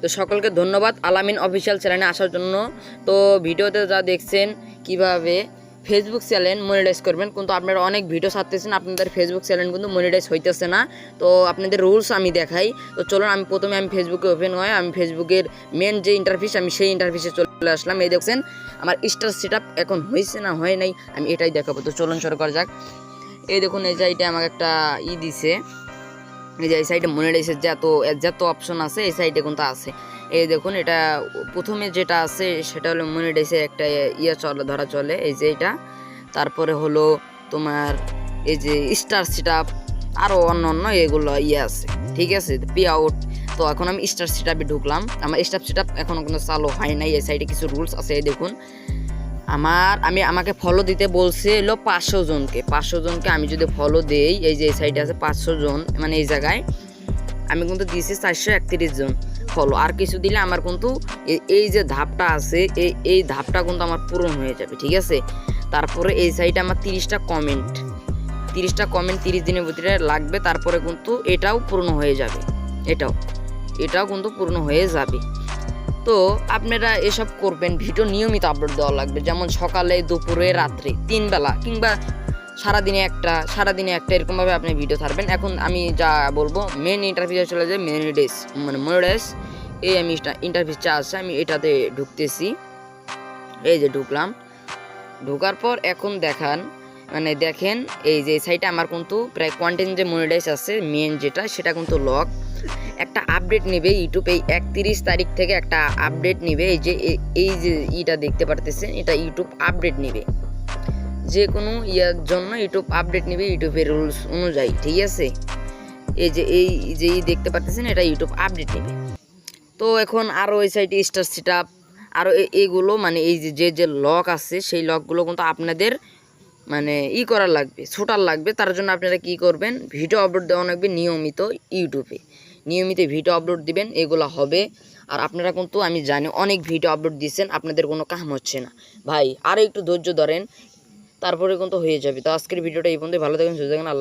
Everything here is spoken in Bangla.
তো সকলকে ধন্যবাদ আলামিন অফিসিয়াল চ্যানেলে আসার জন্য। তো ভিডিওতে যা দেখছেন, কীভাবে ফেসবুক চ্যানেল মনিটাইজ করবেন, কিন্তু আপনারা অনেক ভিডিও ছাড়তেছেন, আপনাদের ফেসবুক চ্যানেল কিন্তু মনিটাইজ হইতেছে না। তো আপনাদের রুলস আমি দেখাই। তো চলুন, আমি প্রথমে আমি ফেসবুকে ওপেন হয় আমি ফেসবুকের মেন যে ইন্টারফিস আমি সেই ইন্টারফিসে চলে আসলাম। এই দেখছেন, আমার স্টার সেট এখন হয়েছে না, হয় নাই, আমি এটাই দেখাবো। তো চলুন, শুরু করা যাক। এই দেখুন, এই যে এটা আমাকে একটা ই দিছে। এই যে এই সাইডে মনিটাইজের যত যত অপশন আছে, এই সাইডে কিন্তু আছে। এই দেখুন, এটা প্রথমে যেটা আছে, সেটা হলো মনিটাইজের একটা ইয়ে চলে, ধরা চলে, এই যে এটা। তারপরে হলো তোমার এই যে স্টার সেটআপ আরও অন্য অন্য এগুলো ইয়ে আছে, ঠিক আছে? পে আউট তো এখন আমি স্টার সেটআপে ঢুকলাম। আমার স্টার সেটআপ এখনও কোনো চালু হয় নাই, এই সাইডে কিছু রুলস আছে, এই দেখুন। আমার, আমি আমাকে ফলো দিতে বলছে হলো পাঁচশো জনকে। পাঁচশো জনকে আমি যদি ফলো দেই, এই যে এই সাইডে আছে পাঁচশো জন মানে এই জায়গায়, আমি কিন্তু দিয়েছি চারশো একত্রিশ জন ফলো আর কিছু দিলে আমার কিন্তু এই যে ধাপটা আছে এই এই ধাপটা কিন্তু আমার পূরণ হয়ে যাবে, ঠিক আছে? তারপরে এই সাইডে আমার তিরিশটা কমেন্ট তিরিশটা কমেন্ট তিরিশ দিনের ভিতরে লাগবে, তারপরে কিন্তু এটাও পূর্ণ হয়ে যাবে। এটাও এটাও কিন্তু পূর্ণ হয়ে যাবে। তো আপনারা এসব করবেন, ভিডিও নিয়মিত আপলোড দেওয়া লাগবে। যেমন সকালে, দুপুরে, রাত্রে তিন বেলা কিংবা সারাদিনে একটা সারাদিনে একটা, এরকমভাবে আপনি ভিডিও ছাড়বেন। এখন আমি যা বলব মেন ইন্টারভিউ চলে যায় মেন ডেস মানে মোডেস এই আমি ইন্টারভিউটা আছে, আমি এটাতে ঢুকতেছি। এই যে ঢুকলাম। ঢোকার পর এখন দেখান মানে দেখেন, এই যে সাইটে আমার কিন্তু প্রায় কন্টেন্ট যে মনিটাইজ আছে মেন যেটা, সেটা কিন্তু লক একটা আপডেট নেবে ইউটিউব এই একত্রিশ তারিখ থেকে একটা আপডেট নেবে। এই যে এই যে ইটা দেখতে পারতেছেন, এটা ইউটিউব আপডেট নেবে। যে কোনো ইয়ার জন্য ইউটিউব আপডেট নেবে ইউটিউবের রুলস অনুযায়ী, ঠিক আছে? এই যে এই, যে ই দেখতে পারতেছেন, এটা ইউটিউব আপডেট নেবে। তো এখন আরও এই সাইডে স্টার সেট আপ আরও এইগুলো মানে এই যে যে লক আছে, সেই লকগুলো কিন্তু আপনাদের মানে ই করার লাগবে, ছোটার লাগবে। তার জন্য আপনারা কি করবেন ভিডিও আপলোড দেওয়া লাগবে নিয়মিত ইউটিউবে নিয়মিত ভিডিও আপলোড দিবেন, এগুলো হবে। আর আপনারা কিন্তু, আমি জানি, অনেক ভিডিও আপলোড দিয়েছেন আপনাদের কোনো কাম হচ্ছে না। ভাই আরও একটু ধৈর্য ধরেন, তারপরে কিন্তু হয়ে যাবে। তো আজকের ভিডিওটা এই পর্যন্ত ভালো থাকেন সুযোগ আল্লাহ